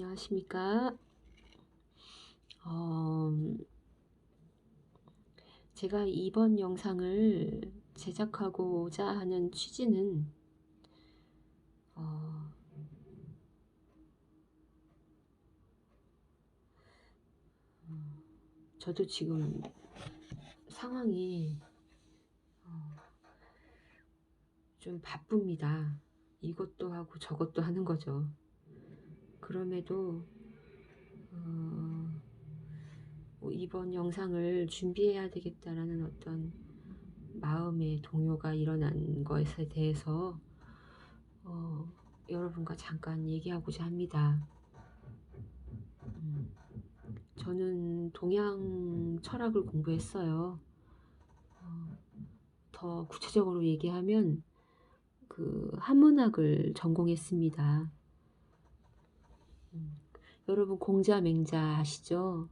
안녕하십니까. 어, 제가 이번 영상을 제작하고자 하는 취지는 어, 저도 지금 상황이 어, 좀 바쁩니다. 이것도 하고 저것도 하는 거죠. 그럼에도 어, 뭐 이번 영상을 준비해야 되겠다라는 어떤 마음의 동요가 일어난 것에 대해서 어, 여러분과 잠깐 얘기하고자 합니다. 음, 저는 동양 철학을 공부했어요. 어, 더 구체적으로 얘기하면 그 한문학을 전공했습니다. 음, 여러분 공자 맹자 아시죠?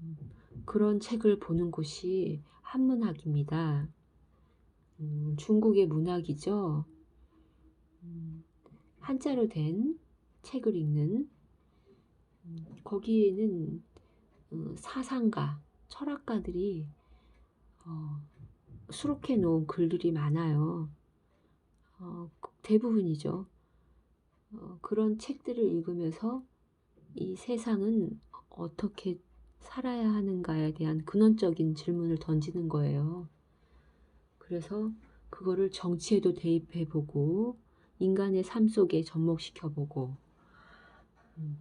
음, 그런 책을 보는 곳이 한문학입니다. 음, 중국의 문학이죠. 음, 한자로 된 책을 읽는 음, 거기에는 어, 사상가, 철학가들이 어, 수록해 놓은 글들이 많아요. 어, 대부분이죠. 어, 그런 책들을 읽으면서 이 세상은 어떻게 살아야 하는가에 대한 근원적인 질문을 던지는 거예요. 그래서 그거를 정치에도 대입해보고 인간의 삶 속에 접목시켜보고 음,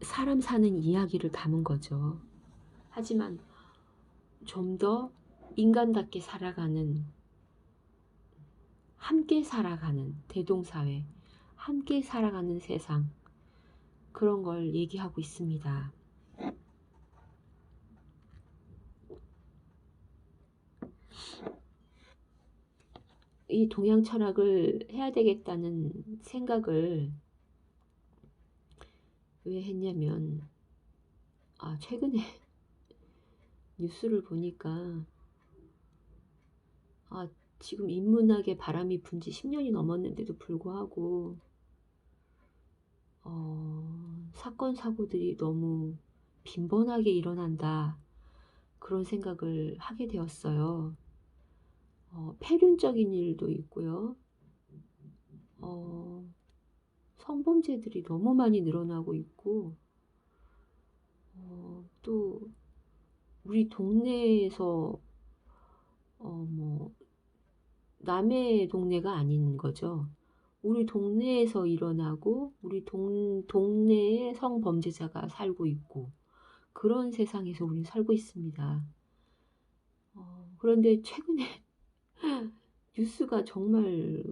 사람 사는 이야기를 담은 거죠. 하지만 좀 더 인간답게 살아가는 함께 살아가는 대동사회 함께 살아가는 세상 그런 걸 얘기하고 있습니다. 이 동양 철학을 해야 되겠다는 생각을 왜 했냐면 아 최근에 뉴스를 보니까 아 지금 인문학에 바람이 분 지 10년이 넘었는데도 불구하고 어, 사건 사고들이 너무 빈번하게 일어난다 그런 생각을 하게 되었어요. 어, 폐륜적인 일도 있고요. 어, 성범죄들이 너무 많이 늘어나고 있고 어, 또 우리 동네에서 어, 뭐 남의 동네가 아닌 거죠. 우리 동네에서 일어나고 우리 동, 동네에 성범죄자가 살고 있고 그런 세상에서 우리는 살고 있습니다. 어, 그런데 최근에 뉴스가 정말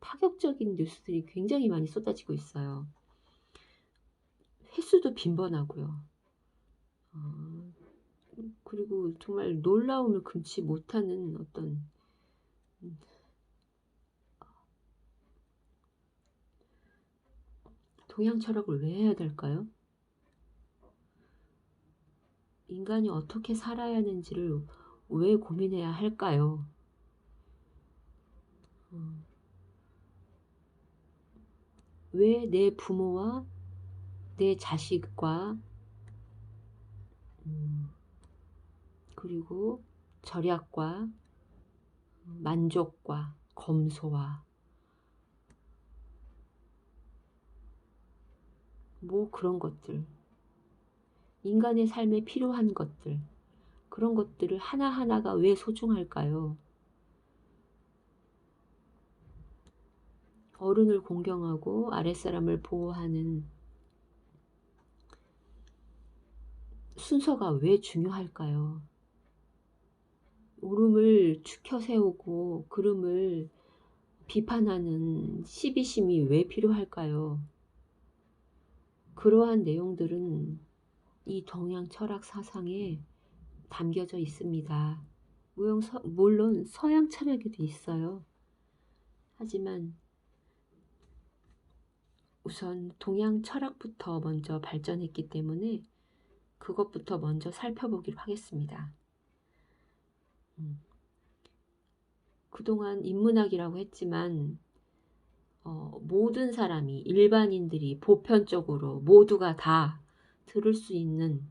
파격적인 뉴스들이 굉장히 많이 쏟아지고 있어요. 횟수도 빈번하고요. 어, 그리고 정말 놀라움을 금치 못하는 어떤 음, 동양 철학을 왜 해야 될까요? 인간이 어떻게 살아야 하는지를 왜 고민해야 할까요? 음. 왜내 부모와 내 자식과 음, 그리고 절약과 만족과 검소와 뭐 그런 것들 인간의 삶에 필요한 것들 그런 것들을 하나하나가 왜 소중할까요? 어른을 공경하고 아랫사람을 보호하는 순서가 왜 중요할까요? 옳음을 추켜 세우고 그름을 비판하는 시비심이 왜 필요할까요? 그러한 내용들은 이 동양 철학 사상에 담겨져 있습니다. 물론 서양 철학에도 있어요. 하지만 우선 동양 철학부터 먼저 발전했기 때문에 그것부터 먼저 살펴보기로 하겠습니다. 음. 그동안 인문학이라고 했지만 어, 모든 사람이 일반인들이 보편적으로 모두가 다 들을 수 있는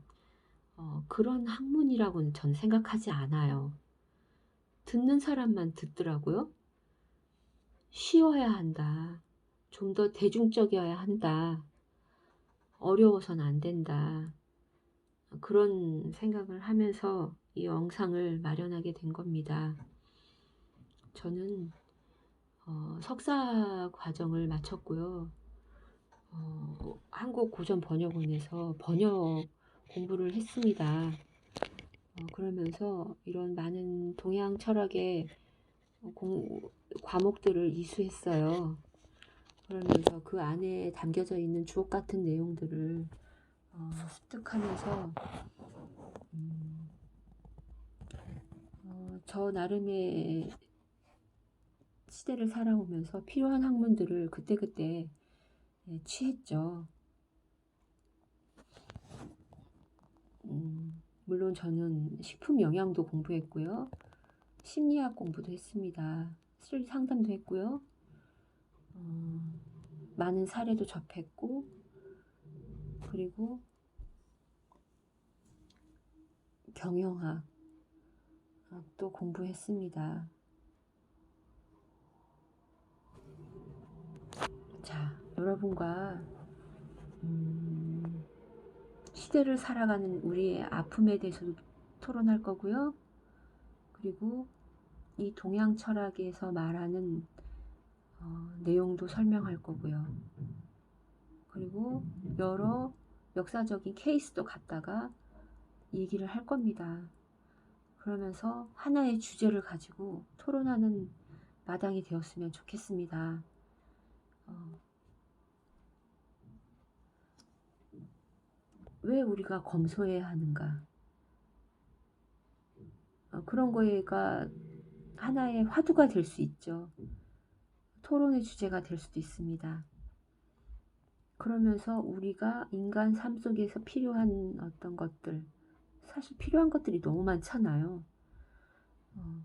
어, 그런 학문이라고는 전 생각하지 않아요. 듣는 사람만 듣더라고요. 쉬워야 한다. 좀 더 대중적이어야 한다. 어려워서는 안 된다. 그런 생각을 하면서 이 영상을 마련하게 된 겁니다. 저는 어, 석사 과정을 마쳤고요. 어, 한국 고전 번역원에서 번역 공부를 했습니다. 어, 그러면서 이런 많은 동양 철학의 공, 과목들을 이수했어요. 그러면서 그 안에 담겨져 있는 주옥 같은 내용들을 어, 습득하면서 음, 어, 저 나름의 시대를 살아오면서 필요한 학문들을 그때그때 예, 취했죠. 음, 물론 저는 식품 영양도 공부했고요. 심리학 공부도 했습니다. 술 상담도 했고요. 어, 많은 사례도 접했고, 그리고 경영학 도 공부했습니다. 자, 여러분과 음, 시대를 살아가는 우리의 아픔에 대해서도 토론할 거고요. 그리고 이 동양 철학에서 말하는 어, 내용도 설명할 거고요. 그리고 여러 역사적인 케이스도 갖다가 얘기를 할 겁니다. 그러면서 하나의 주제를 가지고 토론하는 마당이 되었으면 좋겠습니다. 어, 왜 우리가 검소해야 하는가? 어, 그런 거가 하나의 화두가 될 수 있죠. 토론의 주제가 될 수도 있습니다. 그러면서 우리가 인간 삶 속에서 필요한 어떤 것들, 사실 필요한 것들이 너무 많잖아요. 어,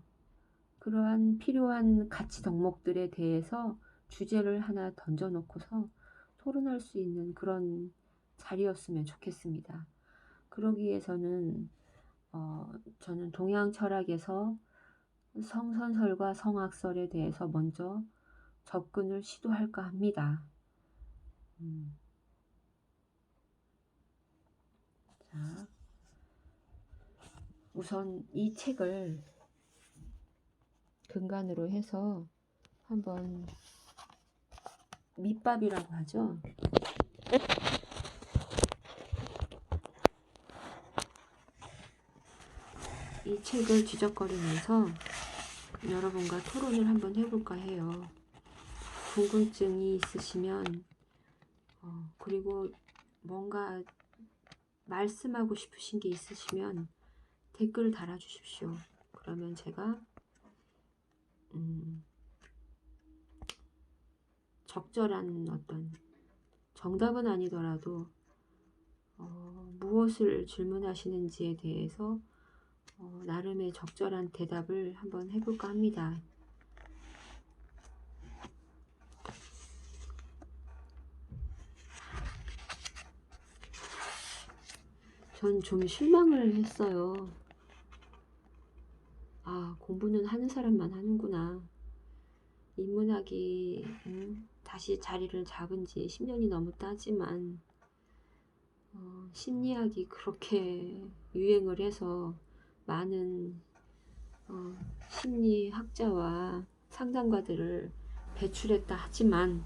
그러한 필요한 가치 덕목들에 대해서 주제를 하나 던져놓고서 토론할 수 있는 그런 자리였으면 좋겠습니다. 그러기 위해서는 어, 저는 동양 철학에서 성선설과 성악설에 대해서 먼저 접근을 시도할까 합니다. 음. 우선 이 책을 근간으로 해서 한번 밑밥이라고 하죠. 이 책을 뒤적거리면서 여러분과 토론을 한번 해볼까 해요. 궁금증이 있으시면 어, 그리고 뭔가 말씀하고 싶으신 게 있으시면 댓글 달아주십시오. 그러면 제가 음, 적절한 어떤 정답은 아니더라도 어, 무엇을 질문하시는지에 대해서 어, 나름의 적절한 대답을 한번 해볼까 합니다. 전 좀 실망을 했어요. 아, 공부는 하는 사람만 하는구나. 인문학이 음, 다시 자리를 잡은 지 10년이 넘었다지만 어, 심리학이 그렇게 유행을 해서 많은 어, 심리학자와 상담가들을 배출했다 하지만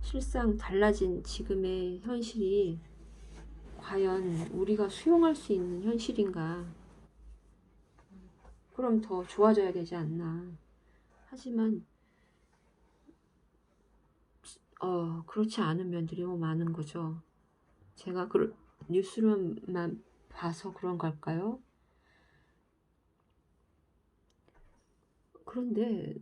실상 달라진 지금의 현실이 과연 우리가 수용할 수 있는 현실인가? 그럼 더 좋아져야 되지 않나? 하지만 어, 그렇지 않은 면들이 너무 많은 거죠. 제가 그 뉴스로만 봐서 그런 걸까요? 그런데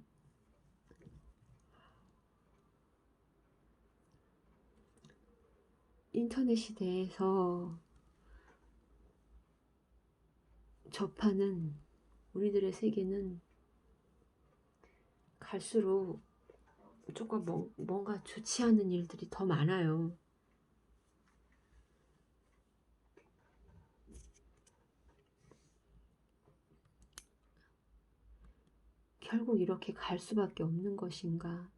인터넷 시대에서 접하는 우리들의 세계는 갈수록 조금 뭐, 뭔가 좋지 않은 일들이 더 많아요. 결국 이렇게 갈 수밖에 없는 것인가?